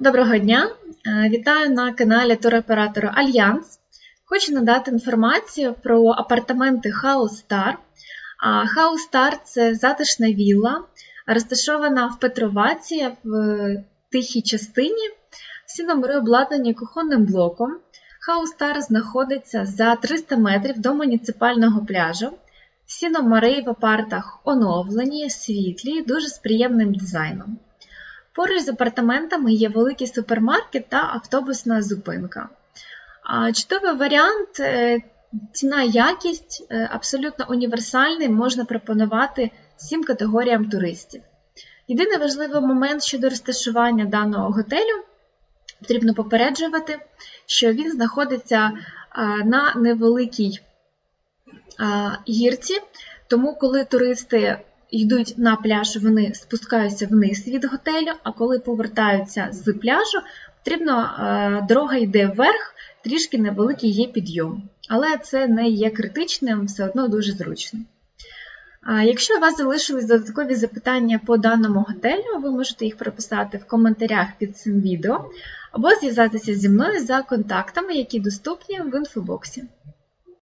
Доброго дня! Е, Вітаю на каналі туроператора Альянс. Хочу надати інформацію про апартаменти House Star. House Star – це затишна вілла, розташована в Петроваці в тихій частині. Всі номери обладнані кухонним блоком. House Star знаходиться за 300 метрів до муніципального пляжу. Всі номери в апартах оновлені, світлі, дуже з приємним дизайном. Поруч з апартаментами є великий супермаркет та автобусна зупинка. Чудовий варіант, е, ціна якість е, абсолютно універсальний, можна пропонувати всім категоріям туристів. Єдиний важливий момент щодо розташування даного готелю потрібно попереджувати, що він знаходиться на невеликій гірці, тому коли туристи йдуть на пляж, вони спускаються вниз від готелю, а коли повертаються з пляжу, потрібно е, дорога йде вверх, трішки невеликий є підйом. Але це не є критичним, все одно дуже зручно. Якщо у вас залишились додаткові запитання по даному готелю, ви можете їх прописати в коментарях під цим відео або зв'язатися зі мною за контактами, які доступні в інфобоксі.